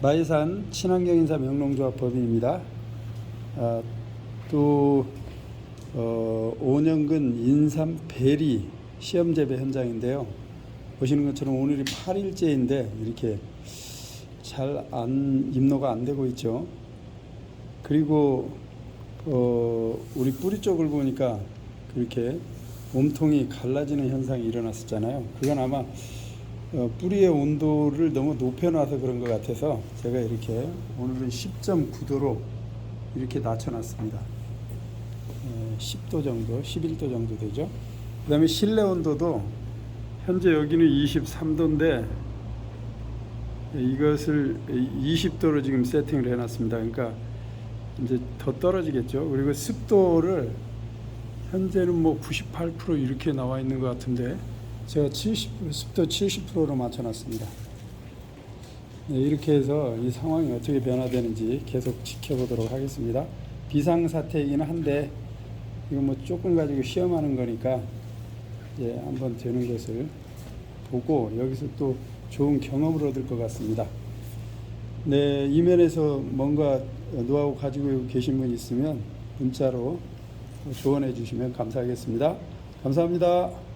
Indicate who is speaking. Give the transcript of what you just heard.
Speaker 1: 마이산 친환경인사 명농조합 법인입니다. 아, 또 어, 5년근 인삼 베리 시험 재배 현장인데요. 보시는 것처럼 오늘이 8일째인데 이렇게 잘 안 입노가 안 되고 있죠. 그리고 어, 우리 뿌리 쪽을 보니까 그렇게 몸통이 갈라지는 현상이 일어났었잖아요. 그건 아마 어, 뿌리의 온도를 너무 높여놔서 그런 것 같아서 제가 이렇게 오늘은 10.9도로 이렇게 낮춰놨습니다. 어, 10도 정도, 11도 정도 되죠. 그 다음에 실내 온도도 현재 여기는 23도인데 이것을 20도로 지금 세팅을 해놨습니다. 그러니까 이제 더 떨어지겠죠. 그리고 습도를 현재는 뭐 98% 이렇게 나와 있는 것 같은데 제가 70 습도 70%로 맞춰놨습니다. 네, 이렇게 해서 이 상황이 어떻게 변화되는지 계속 지켜보도록 하겠습니다. 비상 사태이긴 한데 이거 뭐 조금 가지고 시험하는 거니까 예, 한번 되는 것을 보고 여기서 또 좋은 경험을 얻을 것 같습니다. 네, 이면에서 뭔가 노하우 가지고 계신 분 있으면 문자로 조언해 주시면 감사하겠습니다. 감사합니다.